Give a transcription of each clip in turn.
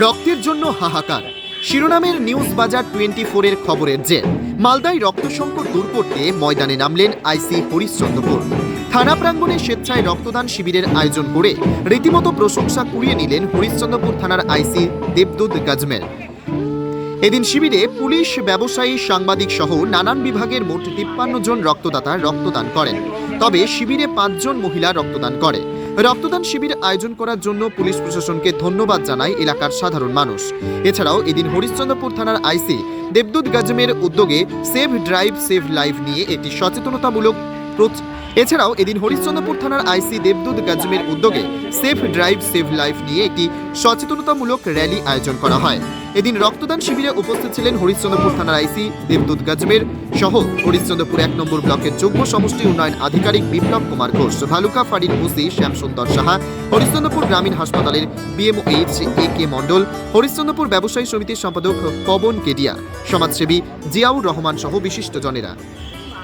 রক্তের জন্য হাহাকার। শিরোনামের নিউজ বাজার টোয়েন্টি ফোরের খবরের যে মালদায় রক্ত সংকট দূর করতে ময়দানে নামলেন আইসি হরিশ্চন্দ্রপুর। থানা প্রাঙ্গণে স্বেচ্ছায় রক্তদান শিবিরের আয়োজন করে রীতিমতো প্রশংসা কুড়িয়ে নিলেন হরিশ্চন্দ্রপুর থানার আইসি দেবদূত গাজমের। এদিন শিবিরে পুলিশ, ব্যবসায়ী, সাংবাদিক সহ নানান বিভাগের মোট তিপ্পান্ন জন রক্তদাতা রক্তদান করেন। তবে শিবিরে পাঁচজন মহিলা রক্তদান করে। রক্তদান শিবির আয়োজন করার জন্য পুলিশ প্রশাসনকে ধন্যবাদ জানায় এলাকার সাধারণ মানুষ। এছাড়াও এদিন হরিশ্চন্দ্রপুর থানার আইসি দেবদূত গাজমের উদ্যোগে সেভ ড্রাইভ, সেভ লাইফ নিয়ে একটি সচেতনতামূলক এছাড়াও এদিন হরিশ্চন্দ্রপুর থানার আইসি দেবদূত গাজমের উদ্যোগে সেফ ড্রাইভ সেভ লাইফ নিয়ে একটি সচেতনতামূলক র্যালি আয়োজন করা হয়। এদিন রক্তদান শিবিরে উপস্থিত ছিলেন হরিশ্চন্দ্রপুর থানার আইসি দেবদূত গাজমের সহ হরিশ্চন্দ্রপুর এক নম্বর ব্লকের যুগ্ম সমষ্টি উন্নয়ন আধিকারিক বিপ্লব কুমার ঘোষ, ভালুকা ফাঁড়ির ওসি শ্যামসুন্দর সাহা, হরিশ্চন্দ্রপুর গ্রামীণ হাসপাতালের বিএমওএইচ এ কে মণ্ডল, হরিশ্চন্দ্রপুর ব্যবসায়ী সমিতির সম্পাদক পবন কেডিয়া, সমাজসেবী জিয়াউর রহমান সহ বিশিষ্ট জনেরা বাবুকে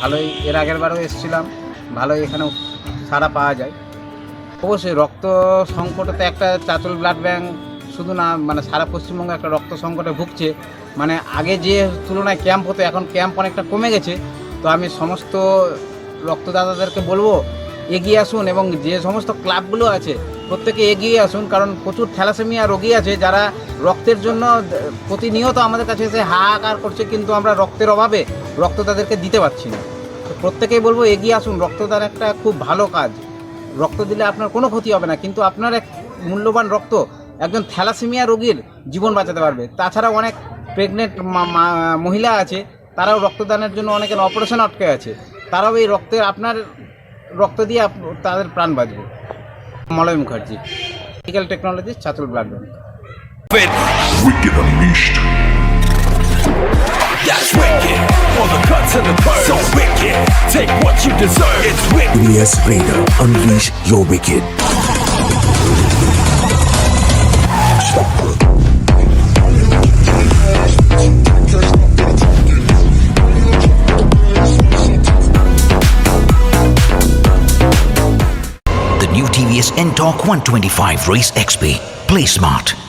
ভালোই, এর আগের বারও এসেছিলাম, ভালোই এখানে সারা পাওয়া যায়। অবশ্যই রক্ত সংকটে তো একটা চাচল ব্লাড ব্যাঙ্ক শুধু না মানে সারা পশ্চিমবঙ্গে একটা রক্ত সংকটে ভুগছে। মানে আগে যে তুলনায় ক্যাম্প হতো, এখন ক্যাম্প অনেকটা কমে গেছে। তো আমি সমস্ত রক্তদাতাদেরকে বলব, এগিয়ে আসুন এবং যে সমস্ত ক্লাবগুলো আছে প্রত্যেকে এগিয়ে আসুন, কারণ প্রচুর থ্যালাসেমিয়া রোগী আছে যারা রক্তের জন্য প্রতিনিয়ত আমাদের কাছে এসে হাহাকার করছে, কিন্তু আমরা রক্তের অভাবে রক্ত তাদেরকে দিতে পারছি না। প্রত্যেকেই বলব, এগিয়ে আসুন, রক্তদান একটা খুব ভালো কাজ। রক্ত দিলে আপনার কোনো ক্ষতি হবে না, কিন্তু আপনার এক মূল্যবান রক্ত একজন থ্যালাসেমিয়া রোগীর জীবন বাঁচাতে পারবে। তাছাড়াও অনেক প্রেগনেন্ট মহিলা আছে, তারাও রক্তদানের জন্য অনেকের অপারেশন আটকে আছে। তারাও এই রক্তের, আপনার রক্ত দিয়ে তাদের প্রাণ বাঁচবে। Malay Mukherjee medical technology Chanchal blood bank Wicked Unleashed. That's wicked. All the cuts and the birds. So wicked. Take what you deserve. It's wicked. Yes, Raider. Unleash your wicked. is NTORQ 125 Race XP. Play smart.